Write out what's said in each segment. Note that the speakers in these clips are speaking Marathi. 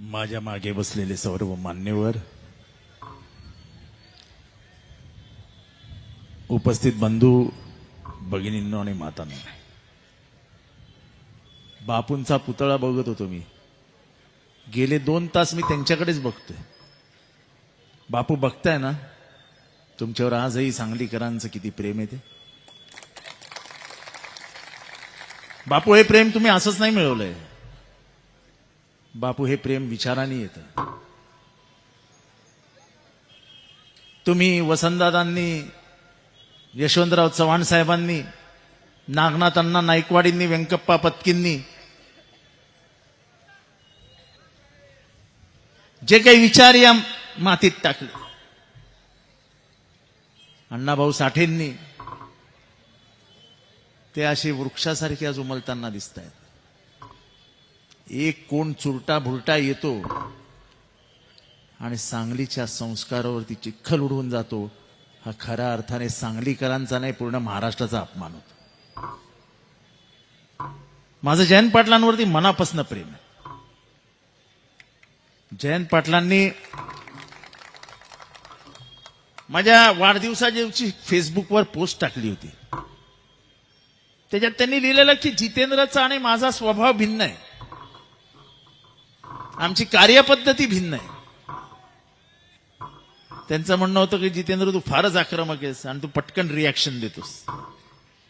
माझ्या मागे बसलेले सर्व मान्यवर उपस्थित बंधू भगिनींनो आणि मातांनो. बापूंचा पुतळा बघत होतो मी. गेले दोन तास मी त्यांच्याकडेच बघतोय. बापू बघताय ना? तुमच्यावर आजही सांगलीकरांचं किती प्रेम आहे ते? बापू हे प्रेम तुम्ही असंच नाही मिळवलंय. बापू हे प्रेम विचाराने येतं. तुम्ही वसंतदादांनी यशवंतराव चव्हाण साहेबांनी नागनाथांना नाईकवाडींनी व्यंकप्पा पत्कींनी जे काही विचार या मातीत टाकले. अण्णाभाऊ साठेंनी ते असे वृक्षासारखे आज उमलताना दिसत आहेत एक कोण चुरटा भुरटा येतो आणि सांगलीच्या संस्कारावरती चिखल उडवून जातो हा खऱ्या अर्थाने सांगलीकरांचा नाही पूर्ण महाराष्ट्राचा अपमान होतो. माझं जयंत पाटलांवरती मनापासून प्रेम आहे. जयंत पाटलांनी माझ्या वाढदिवसाची फेसबुकवर पोस्ट टाकली होती. त्याच्यात त्यांनी लिहिलेलं की जितेंद्रचा आणि माझा स्वभाव भिन्न आहे. आमची कार्यपद्धती भिन्न आहे. त्यांचं म्हणणं होतं की जितेंद्र तू फारच आक्रमक आहेस आणि तू पटकन रिॲक्शन देतोस.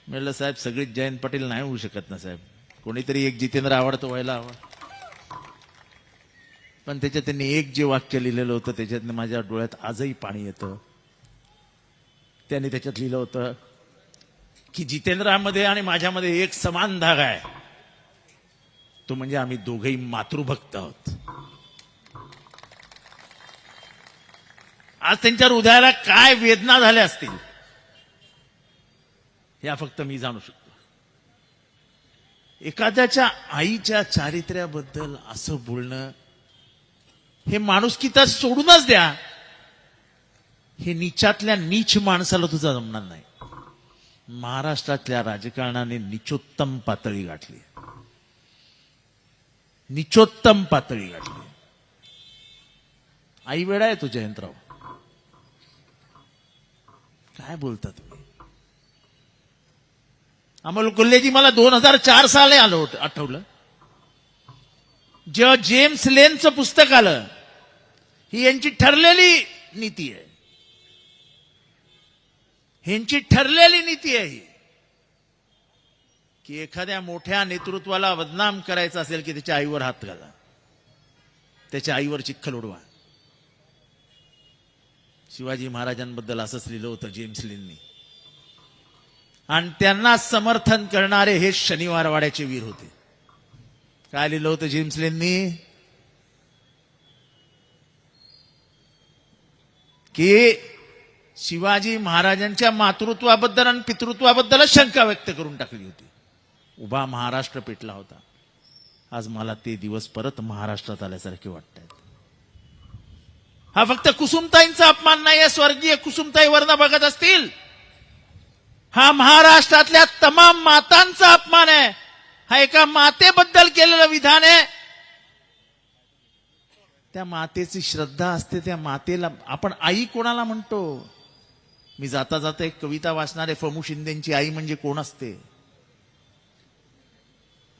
म्हटलं साहेब सगळीच जयंत पाटील नाही होऊ शकत ना साहेब. कोणीतरी एक जितेंद्र आवडतो व्हायला हवा. पण त्याच्यात त्यांनी एक जे वाक्य लिहिलेलं होतं त्याच्यात माझ्या डोळ्यात आजही पाणी येतं. त्यांनी त्याच्यात लिहिलं होतं की जितेंद्रामध्ये आणि माझ्यामध्ये एक समान धागा आहे. तो म्हणजे आम्ही दोघेही मातृभक्त आहोत. आज त्यांच्या हृदयाला काय वेदना झाल्या असतील या फक्त मी जाणू शकतो. एखाद्याच्या आईच्या चारित्र्याबद्दल असं बोलणं हे माणुसकीता सोडूनच द्या हे नीचातल्या नीच माणसाला तुझा जमणार नाही. महाराष्ट्रातल्या राजकारणाने निचोत्तम पातळी गाठली निचोत्तम पातळी गाठली आई वेळा आहे तो जयंतराव काय बोलता तुम्ही? अमोल कोल्हेजी मला दोन हजार चार साल आलं आठवलं? जेव्हा जेम्स लेनचं पुस्तक आलं ही यांची ठरलेली नीती आहे. ह्यांची ठरलेली नीती आहे ही. की एखाद्या मोठ्या नेतृत्वाला बदनाम करायचं असेल की त्याच्या आईवर हात घाला. त्याच्या आईवर चिखल उडवा. शिवाजी महाराजांबद्दल असंच लिहिलं होतं जेम्स लिननी. आणि त्यांना समर्थन करणारे हे शनिवारवाड्याचे वीर होते. काय लिहिलं होतं जेम्स लिननी? की शिवाजी महाराजांच्या मातृत्वाबद्दल आणि पितृत्वाबद्दलच शंका व्यक्त करून टाकली होती. उभा महाराष्ट्र पेटला होता. आज मला ते दिवस परत महाराष्ट्रात आल्यासारखे वाटत आहेत हा फक्त कुसुमताईंचा अपमान नाही आहे स्वर्गीय कुसुमताई वर्ण बघत असतील. हा महाराष्ट्रातल्या तमाम मातांचा अपमान आहे. हा एका मातेबद्दल केलेलं विधान आहे. त्या मातेची श्रद्धा असते त्या मातेला आपण आई कोणाला म्हणतो? मी जाता जाता एक कविता वाचणारे फमू शिंदेची आई म्हणजे कोण असते?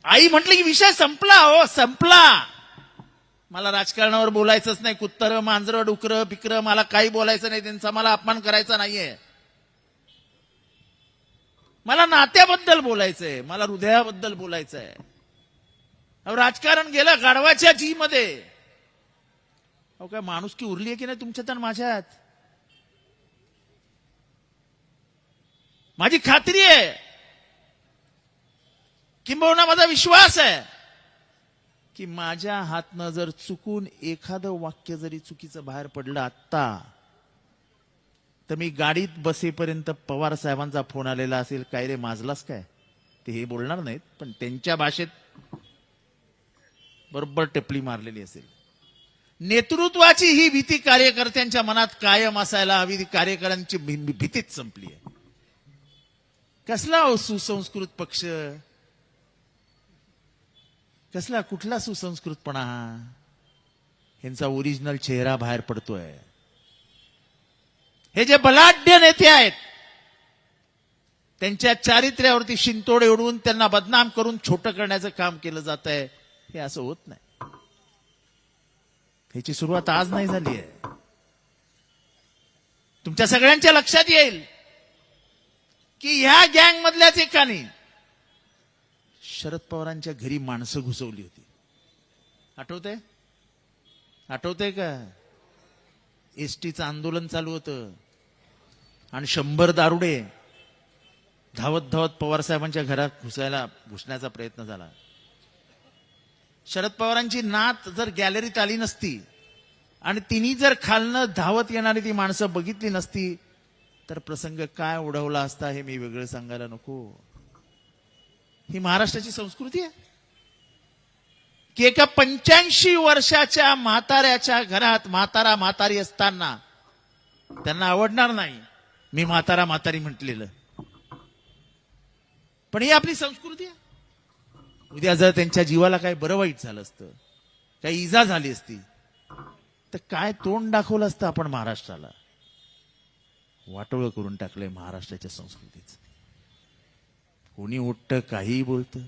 आई म्हटलं की विषय संपला हो संपला. मला राजकारणावर बोलायचंच नाही. कुत्तर मांजरं डुकरं बिकर मला काही बोलायचं नाही. त्यांचा मला अपमान करायचा नाहीये. मला नात्याबद्दल बोलायचंय. मला हृदयाबद्दल बोलायचंय. अहो, राजकारण गेलं गाढवाच्या जी मध्ये अहो काय माणूस की उरली आहे की नाही तुमच्यात आणि माझ्यात माझी खात्री आहे. किंबहुना माझा विश्वास आहे की माझ्या हातनं जर चुकून एखादं वाक्य जरी चुकीचं बाहेर पडलं आत्ता तर मी गाडीत बसेपर्यंत पवार साहेबांचा फोन आलेला असेल काय रे माजलास काय? ते हे बोलणार नाहीत पण त्यांच्या भाषेत बरोबर टिपली मारलेली असेल. नेतृत्वाची ही भीती कार्यकर्त्यांच्या मनात कायम असायला हवी ती कार्यकर्त्यांची भी- भीतीच संपली आहे. कसला सुसंस्कृत पक्ष? कसला कुठला सुसंस्कृतपणा हा? यांचा ओरिजिनल चेहरा बाहेर पडतोय. हे जे बलाढ्य नेते आहेत त्यांच्या चारित्र्यावरती शिंतोड उडवून त्यांना बदनाम करून छोटं करण्याचं काम केलं जात आहे हे असं होत नाही. ह्याची सुरुवात आज नाही झाली आहे. तुमच्या सगळ्यांच्या लक्षात येईल की ह्या गँग मधल्याच एकाने शरद पवारांच्या घरी माणसं घुसवली होती. आठवतंय? आठवतंय का? एसटीचं आंदोलन चालू होतं. आणि शंभर दारुडे धावत धावत पवार साहेबांच्या घरात घुसायला घुसण्याचा प्रयत्न झाला. शरद पवारांची नात जर गॅलरीत आली नसती आणि तिने जर खालनं धावत येणारी ती माणसं बघितली नसती तर प्रसंग काय उडवला असता हे मी वेगळं सांगायला नको. ही महाराष्ट्राची संस्कृती आहे. की एका पंच्याऐंशी वर्षाच्या म्हाताऱ्याच्या घरात म्हातारा म्हातारी असताना त्यांना आवडणार नाही. मी म्हातारा म्हातारी म्हटलेलं. पण ही आपली संस्कृती आहे. उद्या जर त्यांच्या जीवाला काही बरं वाईट झालं असतं काही इजा झाली असती तर काय तोंड दाखवलं असतं आपण महाराष्ट्राला? वाटोळं करून टाकलंय महाराष्ट्राच्या संस्कृतीचं. कोणी उठतं काहीही बोलतं.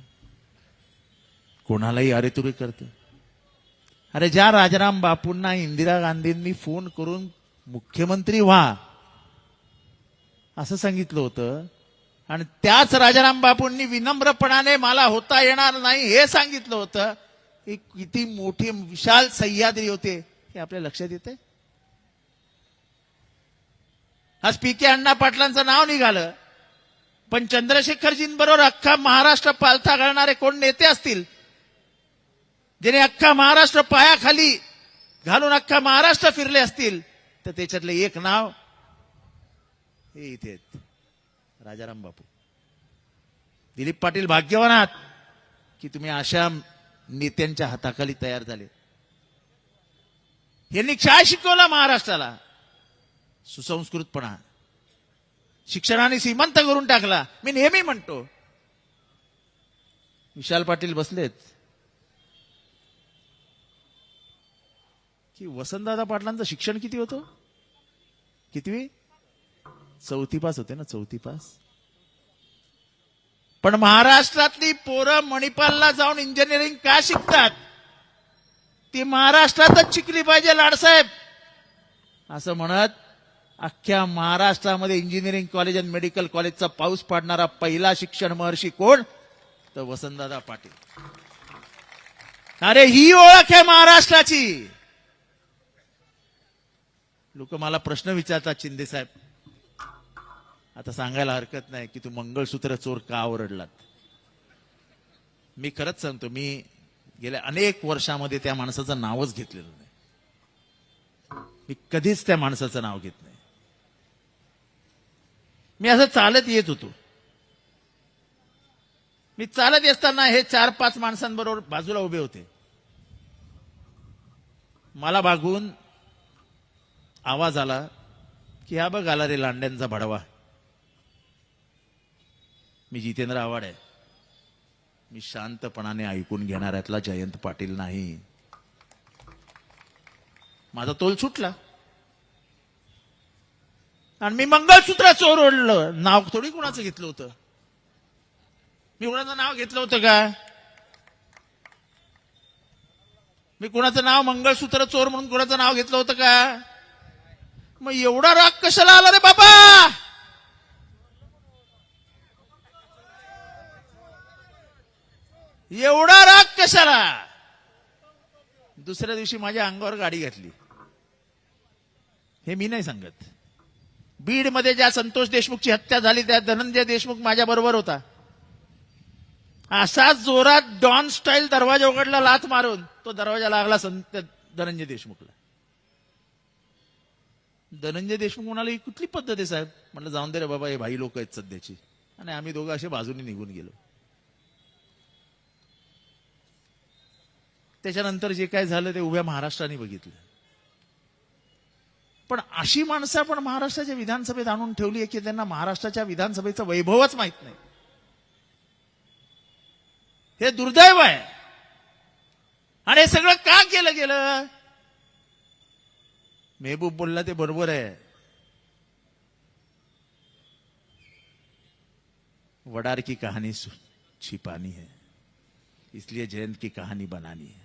कोणालाही अरेतुरे करतं. अरे ज्या राजाराम बापूंना इंदिरा गांधींनी फोन करून मुख्यमंत्री व्हा असं सांगितलं होतं आणि त्याच राजाराम बापूंनी विनम्रपणाने मला होता येणार नाही हे सांगितलं होतं ही किती मोठी विशाल सह्याद्री होते हे आपल्या लक्षात येते आज पी के अण्णा पाटलांचं नाव निघालं. पण चंद्रशेखरजींबरोबर अख्खा महाराष्ट्र पालथा घालणारे कोण नेते असतील? ज्याने अख्खा महाराष्ट्र पायाखाली घालून अख्खा महाराष्ट्र फिरले असतील तर त्याच्यातलं एक नाव हे इथे राजाराम बापू. दिलीप पाटील भाग्यवान आहात की तुम्ही अशा नेत्यांच्या हाताखाली तयार झाले. यांनी काय शिकवला महाराष्ट्राला. सुसंस्कृतपणा. शिक्षणाने श्रीमंत करून टाकला. मी नेहमी म्हणतो विशाल पाटील बसलेत. की वसंतदादा पाटलांचं शिक्षण किती होतं? कितवी? चौथी पास होते ना चौथी पास पण महाराष्ट्रातली पोरं मणिपालला जाऊन इंजिनिअरिंग का शिकतात? ती महाराष्ट्रातच शिकली पाहिजे लाडसाहेब. असं म्हणत अख्ख्या महाराष्ट्रामध्ये इंजिनिअरिंग कॉलेज आणि मेडिकल कॉलेजचा पाऊस पाडणारा पहिला शिक्षण महर्षी कोण? तर वसंतदादा पाटील. अरे ही ओळख आहे महाराष्ट्राची. लोक मला प्रश्न विचारतात शिंदे साहेब. आता सांगायला हरकत नाही की तू मंगळसूत्र चोर का ओरडलात? मी खरंच सांगतो मी गेल्या अनेक वर्षामध्ये त्या माणसाचं नावच घेतलेलं नाही. मी कधीच त्या माणसाचं नाव घेत नाही. मी असं चालत येत होतो. मी चालत असताना हे चार पाच माणसांबरोबर बाजूला उभे होते. मला बागून आवाज आला की हा बघ आला रे लांड्यांचा भडवा. मी जितेंद्र आव्हाड आहे. मी शांतपणाने ऐकून घेणाऱ्यातला जयंत पाटील नाही. माझा तोल सुटला. आणि मी मंगळसूत्र चोर ओढलं नाव थोडी कुणाचं घेतलं होतं? मी कुणाचं नाव घेतलं होतं का? मी कुणाचं नाव मंगळसूत्र चोर म्हणून कुणाचं नाव घेतलं होतं का? मग एवढा राग कशाला आला रे बाबा? एवढा राग कशाला? दुसऱ्या दिवशी माझ्या अंगावर गाडी घातली. हे मी नाही सांगत. बीडमध्ये ज्या संतोष देशमुखची हत्या झाली त्या धनंजय देशमुख माझ्या बरोबर होता. असा जोरात डॉन स्टाईल दरवाजा उघडला लाथ मारून. तो दरवाजा लागला संत धनंजय देशमुखला. धनंजय देशमुख म्हणाले ही कुठली पद्धत आहे साहेब? म्हटलं जाऊन दे रे बाबा हे भाई लोक आहेत सध्याची. आणि आम्ही दोघं असे बाजूने निघून गेलो. त्याच्यानंतर जे काय झालं ते उभ्या महाराष्ट्राने बघितलं. पण अशी माणसं आपण महाराष्ट्राच्या विधानसभेत आणून ठेवली आहे की त्यांना महाराष्ट्राच्या विधानसभेचं वैभवच माहीत नाही. हे दुर्दैव आहे. आणि हे सगळं का केलं गेलं? मेहबूब बोलला ते बरोबर आहे. वडार की कहानी सु- छिपानी है। इसलिए जयंत की कहानी बनानी है।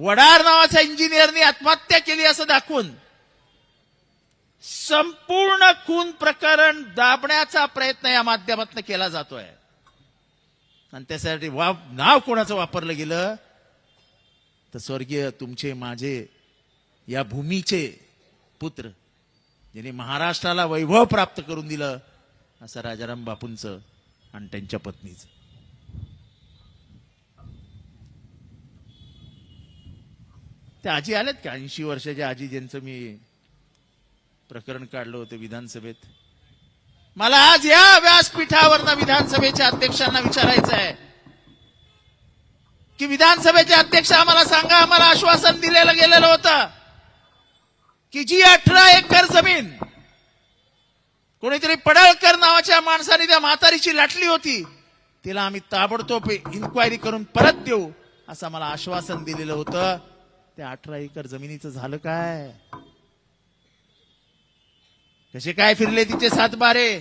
वडार नावाच्या इंजिनियरनी आत्महत्या केली असं दाखवून संपूर्ण खून प्रकरण दाबण्याचा प्रयत्न या माध्यमातून केला जातोय. आणि त्यासाठी वा नाव कोणाचं वापरलं गेलं? तर स्वर्गीय तुमचे माझे या भूमीचे पुत्र ज्यांनी महाराष्ट्राला वैभव प्राप्त करून दिलं असं राजाराम बापूंचं आणि त्यांच्या पत्नीचं. त्या आजी आल्यात का? ऐंशी वर्षाच्या आजी ज्यांचं मी प्रकरण काढलं होतं विधानसभेत. मला आज या व्यासपीठावरनं विधानसभेच्या अध्यक्षांना विचारायचं आहे. की विधानसभेचे अध्यक्ष आम्हाला सांगा आम्हाला आश्वासन दिलेलं गेलेलं होतं की जी अठरा एकर जमीन कोणीतरी पडळकर नावाच्या माणसाने त्या म्हातारीची लाटली होती तिला आम्ही ताबडतोब इन्क्वायरी करून परत देऊ असं मला आश्वासन दिलेलं होतं. त्या अठरा एकर जमिनीचं झालं काय? कसे काय फिरले तिचे सातबारे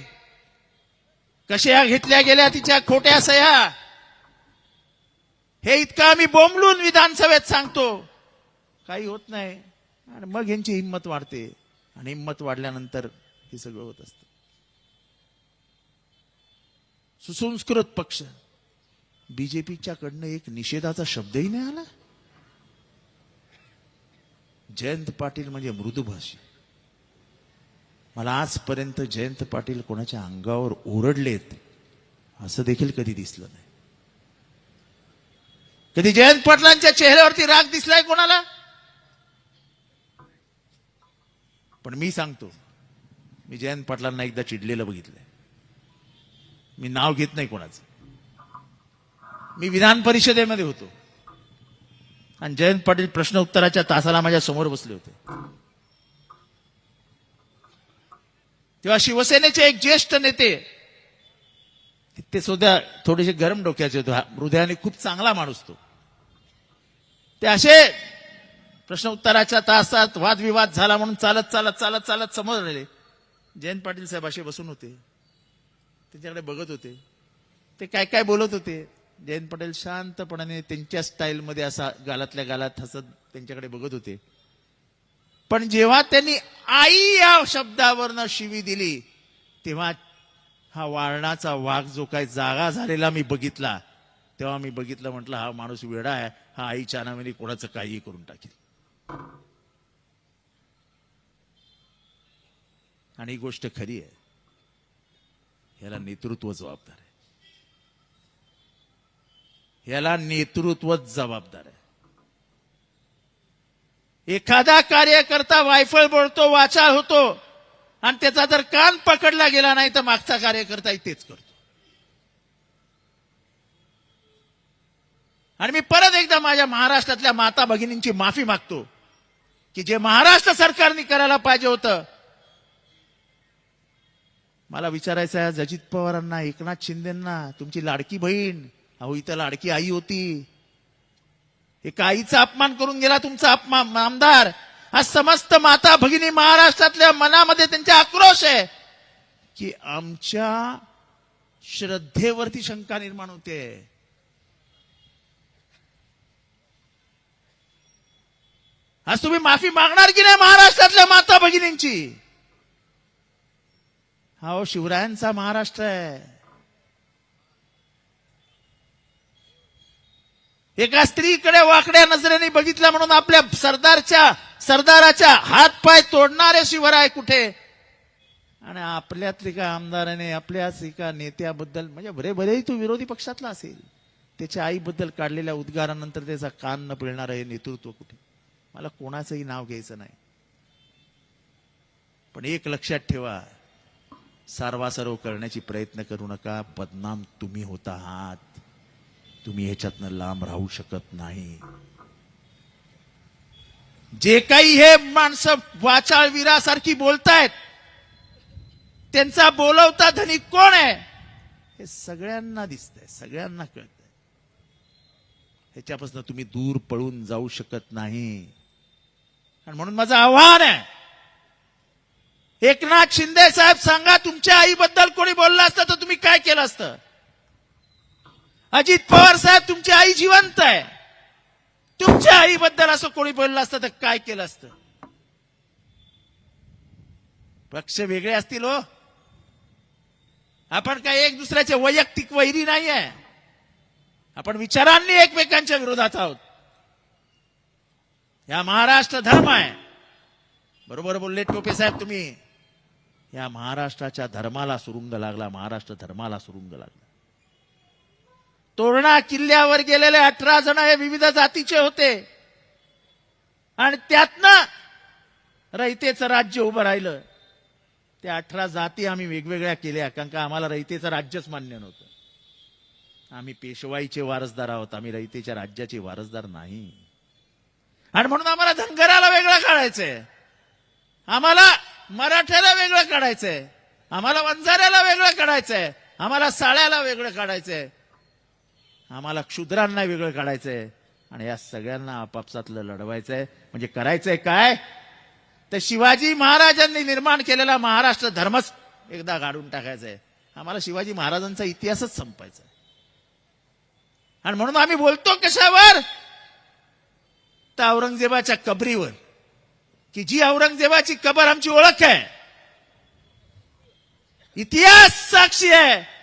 कशा घेतल्या गेल्या तिच्या खोट्या सह्या? हे इतकं आम्ही बोंबलून विधानसभेत सांगतो. काही होत नाही. आणि मग यांची हिंमत वाढते. आणि हिंमत वाढल्यानंतर हे सगळं होत असतं. सुसंस्कृत पक्ष. बीजेपीच्या कडनं एक निषेधाचा शब्दही नाही आला. जयंत पाटील म्हणजे मृदुभाषी मला आजपर्यंत जयंत पाटील कोणाच्या अंगावर ओरडलेत असं देखील कधी दिसलं नाही. कधी जयंत पाटलांच्या चेहऱ्यावरती राग दिसलाय कोणाला? पण मी सांगतो मी जयंत पाटलांना एकदा चिडलेलं बघितलंय. मी नाव घेत नाही कोणाचं. मी विधान परिषदेमध्ये होतो. आणि जयंत पाटील प्रश्न उत्तराच्या तासाला माझ्यासमोर बसले होते. तेव्हा शिवसेनेचे एक ज्येष्ठ नेते ते सुद्धा थोडेसे गरम डोक्याचे होते. हृदयाने खूप चांगला माणूस तो. ते असे प्रश्न उत्तराच्या तासात वादविवाद झाला म्हणून चालत चालत चालत चालत समोर राहिले जयंत पाटील साहेब असे बसून होते. त्यांच्याकडे बघत होते. ते काय काय बोलत होते? जयंत पटेल शांतपणाने त्यांच्या स्टाईलमध्ये असा गालातल्या गालात हसत त्यांच्याकडे बघत होते. पण जेव्हा त्यांनी आई या शब्दावरनं शिवी दिली तेव्हा हा वारणाचा वाघ जो काही जागा झालेला मी बघितला तेव्हा मी बघितलं म्हटलं हा माणूस वेडा आहे हा आईच्या नावाने कोणाचं काहीही करून टाकेल. आणि ही गोष्ट खरी आहे. याला नेतृत्व जबाबदार आहे. याला नेतृत्वच जबाबदार आहे. एखादा कार्यकर्ता वायफळ बोलतो वाचाळ होतो आणि त्याचा जर कान पकडला गेला नाही तर मागचा कार्यकर्ताही तेच करतो. आणि मी परत एकदा माझ्या महाराष्ट्रातल्या माता भगिनींची माफी मागतो की जे महाराष्ट्र सरकारने करायला पाहिजे होतं. मला विचारायचं आहे अजित पवारांना एकनाथ शिंदेना तुमची लाडकी बहीण अहो इथं लाडकी आई होती. एका आईचा अपमान करून गेला तुमचा अपमान आमदार. हा समस्त माता भगिनी महाराष्ट्रातल्या मनामध्ये त्यांचा आक्रोश आहे की आमच्या श्रद्धेवरती शंका निर्माण होते. आज तुम्ही माफी मागणार की नाही महाराष्ट्रातल्या माता भगिनींची? हा शिवरायांचा महाराष्ट्र आहे. एका स्त्रीकडे वाकड्या नजरेने बघितल्या म्हणून आपल्या सरदारच्या सरदाराच्या हात पाय तोडणारे शिवराय कुठे? आणि आपल्यातले एका आमदाराने आपल्याच एका नेत्याबद्दल म्हणजे भरे भलेही तो विरोधी पक्षातला असेल. त्याच्या आईबद्दल काढलेल्या उद्गारानंतर त्याचा कान न पिळणार हे नेतृत्व कुठे? मला कोणाचंही नाव घ्यायचं नाही. पण एक लक्षात ठेवा सारवासारव करण्याची प्रयत्न करू नका. बदनाम तुम्ही होता आहात. तुम्ही ह्याच्यातनं लांब राहू शकत नाही. जे काही हे माणसं वाचाळवीरासारखी बोलतायत त्यांचा बोलवता धनी कोण आहे? हे सगळ्यांना दिसतंय सगळ्यांना कळतंय. ह्याच्यापासून तुम्ही दूर पळून जाऊ शकत नाही. आणि म्हणून माझं आव्हान आहे एकनाथ शिंदे साहेब सांगा तुमच्या आईबद्दल कोणी बोललं असतं तर तुम्ही काय केलं असतं? अजित पवार साहेब तुमची आई जिवंत आहे. तुमच्या आईबद्दल असं कोणी बोललं असतं तर काय केलं असतं? पक्ष वेगळे असतील हो. आपण काय एक दुसऱ्याचे वैयक्तिक वैरी नाही आहे. आपण विचारांनी एकमेकांच्या विरोधात आहोत. या महाराष्ट्र धर्म आहे. बरोबर बोलले टोपे साहेब तुम्ही. या महाराष्ट्राच्या धर्माला सुरुंग लागला महाराष्ट्र धर्माला सुरुंग लागला. तोरणा किल्ल्यावर गेलेले अठरा जण हे विविध जातीचे होते. आणि त्यातनं रयतेचं राज्य उभं राहिलं. त्या अठरा जाती आम्ही वेगवेगळ्या केल्या कारण का आम्हाला रयतेचं राज्यच मान्य नव्हतं. आम्ही पेशवाईचे वारसदार आहोत आम्ही रयतेच्या राज्याचे वारसदार नाही. आणि म्हणून आम्हाला धनगराला वेगळं काढायचंय. आम्हाला मराठ्याला वेगळं काढायचंय. आम्हाला वंजाऱ्याला वेगळं काढायचंय. आम्हाला साळ्याला वेगळं काढायचंय. आम्हाला क्षुद्रांना वेगळं काढायचंय. आणि या सगळ्यांना आपापसातलं लढवायचंय. म्हणजे करायचंय काय? तर शिवाजी महाराजांनी निर्माण केलेला महाराष्ट्र धर्मच एकदा गाडून टाकायचंय. आम्हाला शिवाजी महाराजांचा इतिहासच संपायचा आहे. आणि म्हणून आम्ही बोलतो कशावर? तर औरंगजेबाच्या कबरीवर. की जी औरंगजेबाची कबर आमची ओळख आहे. इतिहास साक्षी आहे.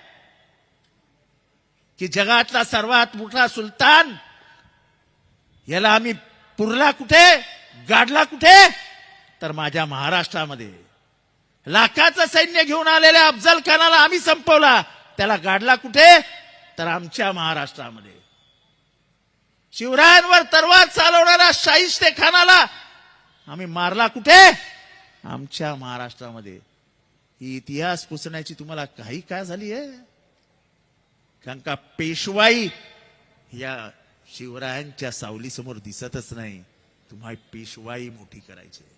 की जगातला सर्वात मोठा सुलतान याला आम्ही पुरला कुठे गाडला कुठे? तर माझ्या महाराष्ट्रामध्ये. लाखाचं सैन्य घेऊन आलेल्या अफजल खानाला आम्ही संपवला. त्याला गाडला कुठे? तर आमच्या महाराष्ट्रामध्ये. शिवरायांवर तरवार चालवणाऱ्या शाहिस्ते खानाला आम्ही मारला कुठे? आमच्या महाराष्ट्रामध्ये. ही इतिहास पुसण्याची तुम्हाला काही काय झाली आहे? कारण का पेशवाई या शिवरायांच्या सावलीसमोर दिसतच नाही. तुम्हाला पेशवाई मोठी करायची. आहे.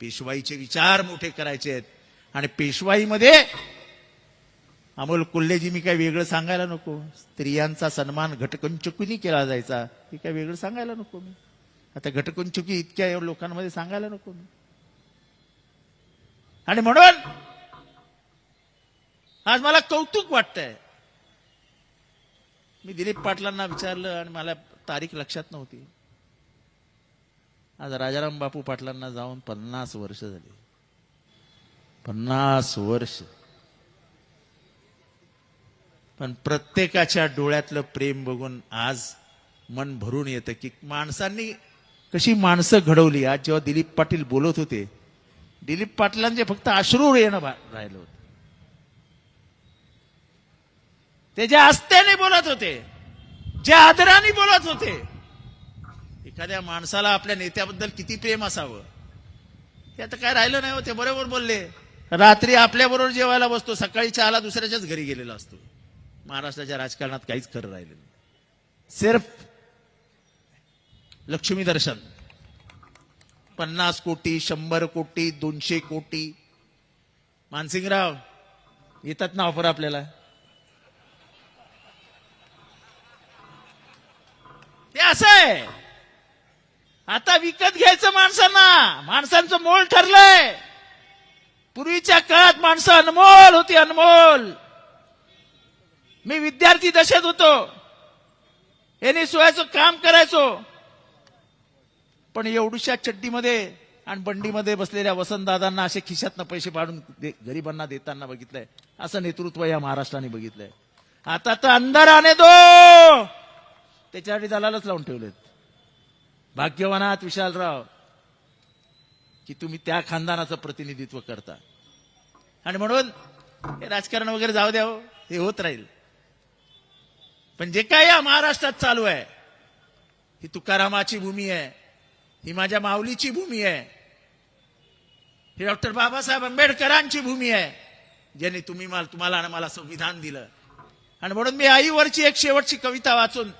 पेशवाईचे विचार मोठे करायचे आहेत. आणि पेशवाईमध्ये अमोल कोल्हेजी मी काय वेगळं सांगायला नको. स्त्रियांचा सन्मान घटकंचुकीनी केला जायचा. हे काय वेगळं सांगायला नको मी. आता घटकंचुकी इतक्या लोकांमध्ये सांगायला नको मी. आणि म्हणून आज मला कौतुक वाटतंय. मी दिलीप पाटलांना विचारलं आणि मला तारीख लक्षात नव्हती. आज राजाराम बापू पाटलांना जाऊन पन्नास वर्ष झाली. पन्नास वर्ष. पण प्रत्येकाच्या डोळ्यातलं प्रेम बघून आज मन भरून येतं की माणसांनी कशी माणसं घडवली. आज जेव्हा दिलीप पाटील बोलत होते दिलीप पाटलांचे फक्त अश्रू येणं भा- राहिलं होतं. ते ज्या आस्त्याने बोलत होते ज्या आदराने बोलत होते एखाद्या माणसाला आपल्या नेत्याबद्दल किती प्रेम असावं? हे आता काय राहिलं नाही हो ते बरोबर बोलले. रात्री आपल्याबरोबर जेवायला बसतो सकाळी चहाला दुसऱ्याच्याच घरी गेलेला असतो. महाराष्ट्राच्या राजकारणात काहीच खरं राहिलं नाही. सिर्फ लक्ष्मी दर्शन. पन्नास कोटी शंभर कोटी दोनशे कोटी. मानसिंगराव येतात ना ऑफर आपल्याला? ते असं आहे. आता विकत घ्यायचं माणसांना. माणसांचं मोल ठरलंय. पूर्वीच्या काळात माणसं अनमोल होती अनमोल. मी विद्यार्थी दशेत होतो. यांनी सोयाचं काम करायचो. पण एवढूशा चड्डीमध्ये आणि बंडीमध्ये बसलेल्या वसंतदादांना असे खिशातनं पैसे पाडून दे- गरिबांना देताना बघितलंय. असं नेतृत्व या महाराष्ट्राने बघितलंय. आता तर अंधार आणे दो! त्याच्यासाठी दलालच लावून ठेवलेत. भाग्यवानात विशालराव की तुम्ही त्या खानदानाचं प्रतिनिधित्व करता. आणि म्हणून हे राजकारण वगैरे जाऊ द्या हो, हे होत राहील. पण जे काय या महाराष्ट्रात चालू आहे ही तुकारामाची भूमी आहे ही माझ्या माऊलीची भूमी आहे ही डॉक्टर बाबासाहेब आंबेडकरांची भूमी आहे ज्यांनी तुम्ही मला तुम्हाला आणि मला संविधान दिलं. आणि म्हणून मी आईवरची एक शेवटची कविता वाचून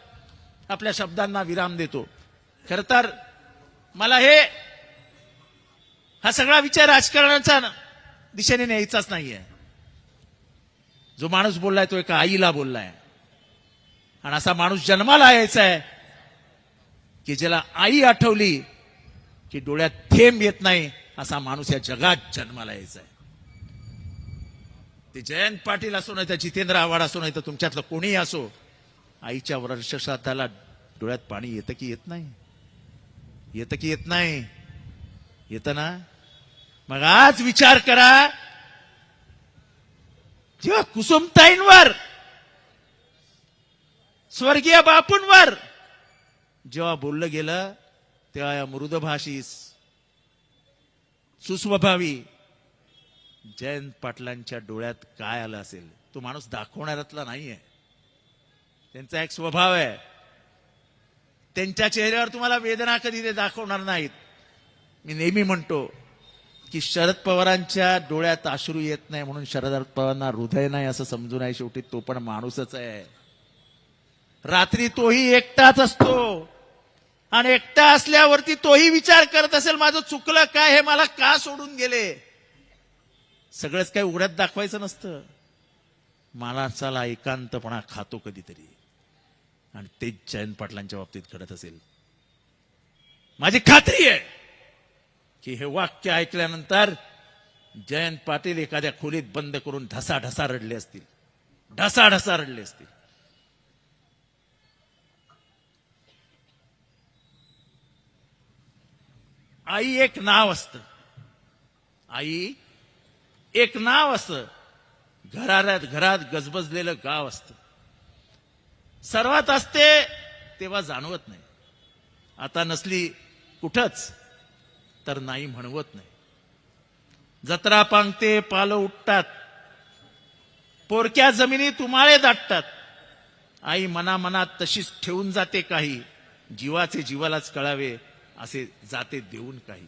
आपल्या शब्दांना विराम देतो. खर तर मला हे हा सगळा विचार राजकारणाचा दिशेने न्यायचाच नाहीये. जो माणूस बोललाय तो एका आईला बोललाय. आणि असा माणूस जन्माला यायचा आहे की ज्याला आई आठवली की डोळ्यात थेंब येत नाही असा माणूस या जगात जन्माला यायचा आहे. ते जयंत पाटील असो नाही तर जितेंद्र आव्हाड असो नाही तर तुमच्यातलं कोणीही असो आईच्या वर्षश्राद्धाला डोळ्यात पाणी येतं की येत नाही? येतं की येत नाही? येतं ना? मग आज विचार करा. जेव्हा कुसुमताईंवर स्वर्गीय बापूंवर जेव्हा बोललं गेलं तेव्हा या मृदभाषीस सुस्वभावी जयंत पाटलांच्या डोळ्यात काय आलं असेल? तो माणूस दाखवणाऱ्यातला नाहीये. त्यांचा एक स्वभाव आहे. त्यांच्या चेहऱ्यावर तुम्हाला वेदना कधी ते दाखवणार नाहीत. मी नेहमी म्हणतो की शरद पवारांच्या डोळ्यात अश्रू येत नाही म्हणून शरद पवारांना हृदय नाही असं समजू नाही शेवटी तो पण माणूसच आहे. रात्री तोही एकटाच असतो. आणि एकटा असल्यावरती तोही विचार करत असेल माझं चुकलं काय हे मला का सोडून गेले? सगळंच काही उघड्यात दाखवायचं नसतं. माणसाला एकांतपणा खातो कधीतरी. आणि तेच जयंत पाटलांच्या बाबतीत घडत असेल. माझी खात्री आहे की हे वाक्य ऐकल्यानंतर जयंत पाटील एखाद्या खोलीत बंद करून ढसा ढसा रडले असतील. ढसा ढसा रडले असतील. आई एक नाव असत. आई एक नाव असत घरात घरात गजबजलेलं गाव असतं. सर्वात असते तेव्हा जाणवत नाही. आता नसली कुठंच तर नाही म्हणवत नाही. जत्रा पांगते पालं उठतात. पोरक्या जमिनी तुम्हाळे दाटतात. आई मनामनात तशीच ठेवून जाते काही. जीवाचे जीवालाच कळावे असे जाते देऊन काही.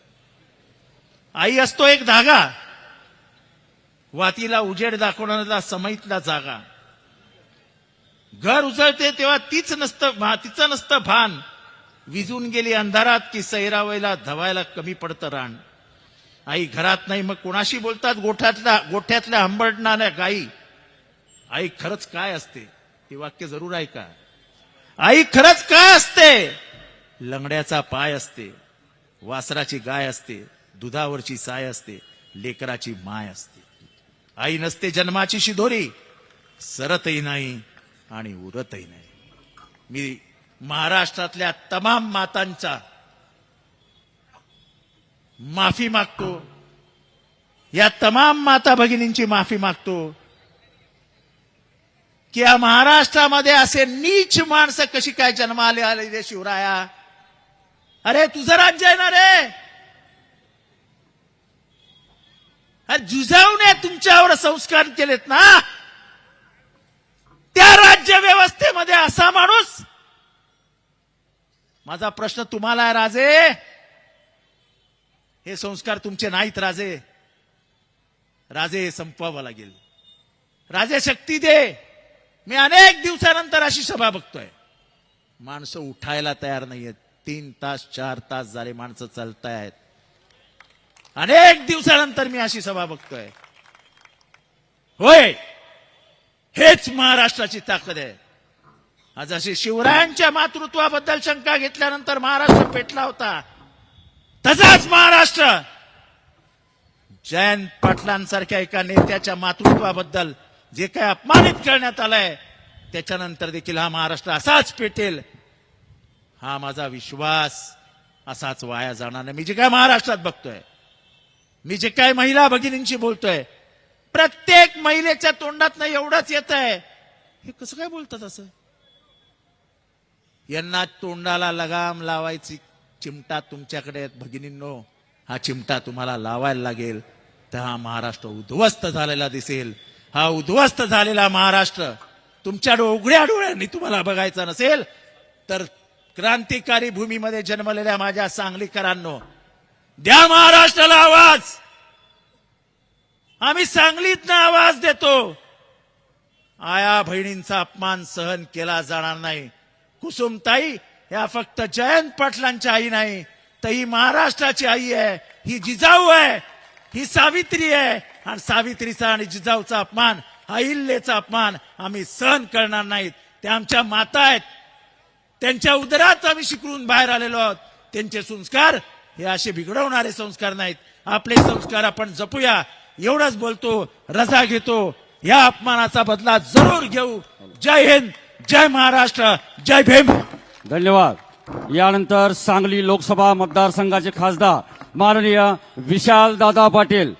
आई असतो एक धागा. वातीला उजेड दाखवणारा समईतला जागा. घर उजळते तेव्हा तीच नसतं तिचं नसतं भान. विजून गेली अंधारात की सैरावायला धवायला कमी पडतं रान. आई घरात नाही मग कोणाशी बोलतात? गोठ्यातल्या गोठ्यातल्या हंबडणाऱ्या गाई. आई खरंच काय असते? हे वाक्य जरूर ऐका. आई खरंच काय असते? लंगड्याचा पाय असते वासराची गाय असते दुधावरची साय असते लेकराची माय असते. आई नसते जन्माची शिधोरी सरतही नाही आणि उरतही नाही. मी महाराष्ट्रातल्या तमाम मातांचा माफी मागतो. या तमाम माता भगिनींची माफी मागतो. की या महाराष्ट्रामध्ये असे नीच माणसं कशी काय जन्माले आले रे शिवराया? अरे तुझं राज्य आहे ना रे? अरे जुजावने तुमच्यावर संस्कार केलेत ना? राज्य व्यवस्थेमध्ये असा माणूस? माझा प्रश्न तुम्हाला आहे राजे. हे संस्कार तुमचे नाहीत राजे. राजे संपवावं लागेल. राजे शक्ती दे. मी अनेक दिवसानंतर अशी सभा बघतोय. माणसं उठायला तयार नाहीयेत. तीन तास चार तास झाले माणसं चालतायत. अनेक दिवसानंतर मी अशी सभा बघतोय. होय! हेच महाराष्ट्राची ताकद आहे. आज अशी शिवरायांच्या मातृत्वाबद्दल शंका घेतल्यानंतर महाराष्ट्र पेटला होता. तसाच महाराष्ट्र जयंत पाटलांसारख्या एका नेत्याच्या मातृत्वाबद्दल जे काय अपमानित करण्यात आलंय त्याच्यानंतर देखील हा महाराष्ट्र असाच पेटेल. हा माझा विश्वास असाच वाया जाणार नाही. मी जे काय महाराष्ट्रात बघतोय मी जे काय महिला भगिनींशी बोलतोय प्रत्येक महिलेच्या तोंडात एवढंच येत आहे हे कसं काय बोलतात असं? यांना तोंडाला लगाम लावायची चिमटा तुमच्याकडे भगिनींनो. हा चिमटा तुम्हाला लावायला लागेल. तर हा महाराष्ट्र उद्ध्वस्त झालेला दिसेल. हा उद्ध्वस्त झालेला महाराष्ट्र तुमच्या डो- उघड्या डोळ्यांनी तुम्हाला बघायचा नसेल तर क्रांतिकारी भूमीमध्ये जन्मलेल्या माझ्या सांगलीकरांनो द्या महाराष्ट्राला आवाज! आम्ही सांगलीतनं आवाज देतो. आया बहिणींचा अपमान सहन केला जाणार नाही. कुसुमताई या फक्त जयंत पाटलांची आई नाही तर ही महाराष्ट्राची आई आहे. ही जिजाऊ आहे. ही सावित्री आहे. आणि सावित्रीचा आणि जिजाऊचा अपमान अहिल्याचा अपमान आम्ही सहन करणार नाहीत. त्या आमच्या माता आहेत. त्यांच्या उदरात आम्ही शिकरून बाहेर आलेलो आहोत. त्यांचे संस्कार हे असे बिघडवणारे संस्कार नाहीत. आपले संस्कार आपण जपूया. एवढंच बोलतो रजा घेतो. या अपमानाचा बदला जरूर घेऊ. जय हिंद जय महाराष्ट्र जय भीम. धन्यवाद. यानंतर सांगली लोकसभा मतदारसंघाचे खासदार माननीय विशाल दादा पाटील.